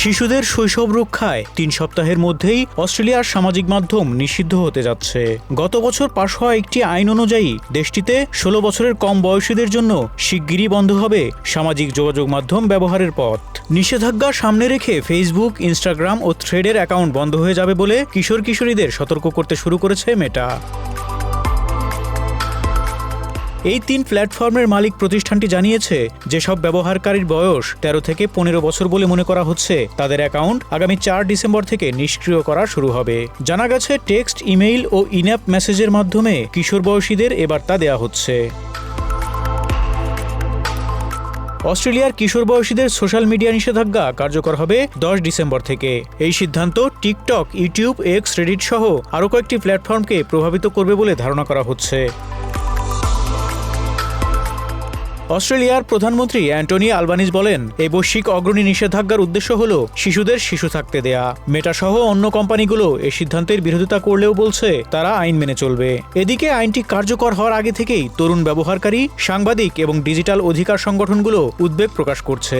শিশুদের শৈশব রক্ষায় তিন সপ্তাহের মধ্যেই অস্ট্রেলিয়ার সামাজিক মাধ্যম নিষিদ্ধ হতে যাচ্ছে। গত বছর পাশ হওয়া একটি আইন অনুযায়ী দেশটিতে ষোলো বছরের কম বয়সীদের জন্য শিগগিরই বন্ধ হবে সামাজিক যোগাযোগ মাধ্যম ব্যবহারের পথ। নিষেধাজ্ঞা সামনে রেখে ফেসবুক, ইনস্টাগ্রাম ও থ্রেডের অ্যাকাউন্ট বন্ধ হয়ে যাবে বলে কিশোর কিশোরীদের সতর্ক করতে শুরু করেছে মেটা। এই তিন প্ল্যাটফর্মের মালিক প্রতিষ্ঠানটি জানিয়েছে যেসব ব্যবহারকারীর বয়স তেরো থেকে পনেরো বছর বলে মনে করা হচ্ছে। তাদের অ্যাকাউন্ট আগামী চার ডিসেম্বর থেকে নিষ্ক্রিয় করা শুরু হবে। জানা গেছে, টেক্সট, ইমেইল ও ইনঅ্যাপ মেসেজের মাধ্যমে কিশোর বয়সীদের এ বার্তা দেওয়া হচ্ছে। অস্ট্রেলিয়ার কিশোর বয়সীদের সোশ্যাল মিডিয়া নিষেধাজ্ঞা কার্যকর হবে দশ ডিসেম্বর থেকে। এই সিদ্ধান্ত টিকটক, ইউটিউব, এক্স, রেডিট সহ আরও কয়েকটি প্ল্যাটফর্মকে প্রভাবিত করবে বলে ধারণা করা হচ্ছে। অস্ট্রেলিয়ার প্রধানমন্ত্রী অ্যান্টনি আলবানিজ বলেন এই বৈশ্বিক অগ্রণী নিষেধাজ্ঞার উদ্দেশ্য হল শিশুদের শিশু থাকতে দেয়া। মেটাসহ অন্য কোম্পানিগুলো এ সিদ্ধান্তের বিরোধিতা করলেও বলছে, তারা আইন মেনে চলবে। এদিকে আইনটি কার্যকর হওয়ার আগে থেকেই তরুণ ব্যবহারকারী, সাংবাদিক এবং ডিজিটাল অধিকার সংগঠনগুলো উদ্বেগ প্রকাশ করছে।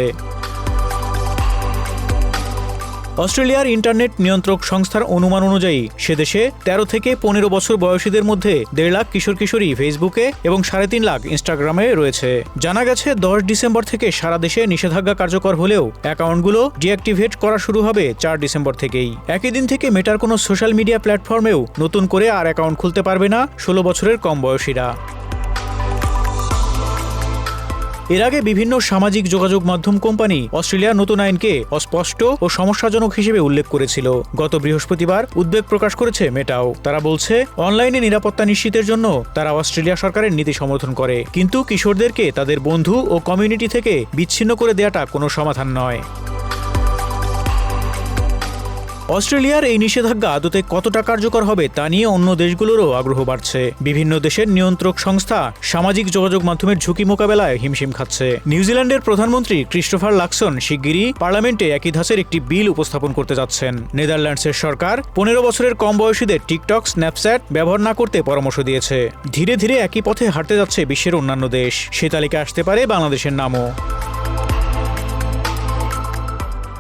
অস্ট্রেলিয়ার ইন্টারনেট নিয়ন্ত্রক সংস্থার অনুমান অনুযায়ী সেদেশে তেরো থেকে পনেরো বছর বয়সীদের মধ্যে দেড় লাখ কিশোর কিশোরী ফেসবুকে এবং সাড়ে তিন লাখ ইনস্টাগ্রামে রয়েছে। জানা গেছে, দশ ডিসেম্বর থেকে সারা দেশে নিষেধাজ্ঞা কার্যকর হলেও অ্যাকাউন্টগুলো ডিঅ্যাক্টিভেট করা শুরু হবে চার ডিসেম্বর থেকেই। একই দিন থেকে মেটার কোনো সোশ্যাল মিডিয়া প্ল্যাটফর্মেও নতুন করে আর অ্যাকাউন্ট খুলতে পারবে না ষোলো বছরের কম বয়সীরা। এর আগে বিভিন্ন সামাজিক যোগাযোগ মাধ্যম কোম্পানি অস্ট্রেলিয়ার নতুন আইনকে অস্পষ্ট ও সমস্যাজনক হিসেবে উল্লেখ করেছিল। গত বৃহস্পতিবার উদ্বেগ প্রকাশ করেছে মেটাও। তারা বলছে, অনলাইনে নিরাপত্তা নিশ্চিতের জন্য তারা অস্ট্রেলিয়া সরকারের নীতি সমর্থন করে, কিন্তু কিশোরদেরকে তাদের বন্ধু ও কমিউনিটি থেকে বিচ্ছিন্ন করে দেওয়াটা কোনো সমাধান নয়। অস্ট্রেলিয়ার এই নিষেধাজ্ঞা আদতে কতটা কার্যকর হবে তা নিয়ে অন্য দেশগুলোরও আগ্রহ বাড়ছে। বিভিন্ন দেশের নিয়ন্ত্রক সংস্থা সামাজিক যোগাযোগ মাধ্যমের ঝুঁকি মোকাবেলায় হিমশিম খাচ্ছে। নিউজিল্যান্ডের প্রধানমন্ত্রী ক্রিস্টোফার লাকসন শিগগিরই পার্লামেন্টে একই ধাঁচের একটি বিল উপস্থাপন করতে যাচ্ছেন। নেদারল্যান্ডসের সরকার পনেরো বছরের কম বয়সীদের টিকটক, স্ন্যাপচ্যাট ব্যবহার না করতে পরামর্শ দিয়েছে। ধীরে ধীরে একই পথে হাঁটতে যাচ্ছে বিশ্বের অন্যান্য দেশ। সে তালিকা আসতে পারে বাংলাদেশের নামও।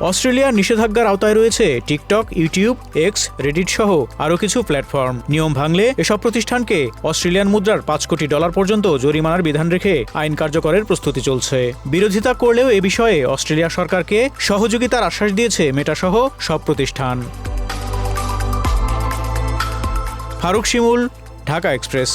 অস্ট্রেলিয়ার নিষেধাজ্ঞার আওতায় রয়েছে টিকটক, ইউটিউব এক্স রেডিট সহ আরও কিছু প্ল্যাটফর্ম। নিয়ম ভাঙলে এসব প্রতিষ্ঠানকে অস্ট্রেলিয়ান মুদ্রার পাঁচ কোটি ডলার পর্যন্ত জরিমানার বিধান রেখে আইন কার্যকরের প্রস্তুতি চলছে। বিরোধিতা করলেও এ বিষয়ে অস্ট্রেলিয়া সরকারকে সহযোগিতার আশ্বাস দিয়েছে মেটাসহ সব প্রতিষ্ঠান। ফারুক শিমুল, ঢাকা এক্সপ্রেস।